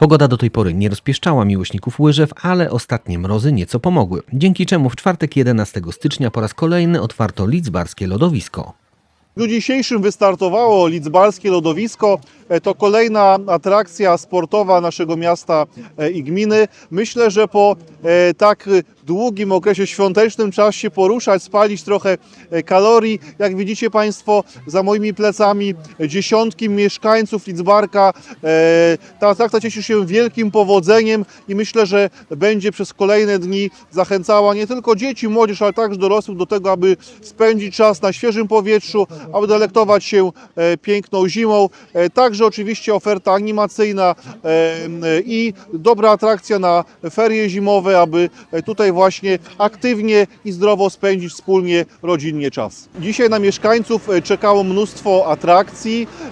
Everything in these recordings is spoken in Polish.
Pogoda do tej pory nie rozpieszczała miłośników łyżew, ale ostatnie mrozy nieco pomogły, dzięki czemu w czwartek 11 stycznia po raz kolejny otwarto lidzbarskie lodowisko. W dniu dzisiejszym wystartowało Lidzbarskie Lodowisko. E, To kolejna atrakcja sportowa naszego miasta e, i gminy. Myślę, że po e, tak długim okresie świątecznym czas się poruszać, spalić trochę kalorii. Jak widzicie Państwo, za moimi plecami dziesiątki mieszkańców Lidzbarka. Ta atrakcja cieszy się wielkim powodzeniem i myślę, że będzie przez kolejne dni zachęcała nie tylko dzieci, młodzież, ale także dorosłych do tego, aby spędzić czas na świeżym powietrzu, aby delektować się piękną zimą. E, Także oczywiście oferta animacyjna e, m, i dobra atrakcja na ferie zimowe, aby e, tutaj właśnie aktywnie i zdrowo spędzić wspólnie, rodzinnie czas. Dzisiaj na mieszkańców e, czekało mnóstwo atrakcji, e,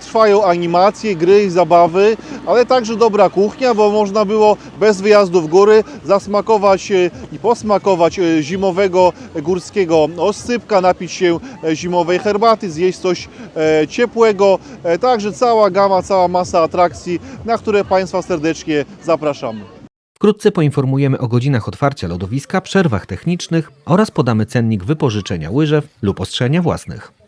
trwają animacje, gry i zabawy, ale także dobra kuchnia, bo można było bez wyjazdu w góry zasmakować e, i posmakować e, zimowego e, górskiego oscypka, napić się e, zimowej herbaty, zjeść coś e, ciepłego. E, Także cała gama, cała masa atrakcji, na które Państwa serdecznie zapraszamy. Wkrótce poinformujemy o godzinach otwarcia lodowiska, przerwach technicznych oraz podamy cennik wypożyczenia łyżew lub ostrzenia własnych.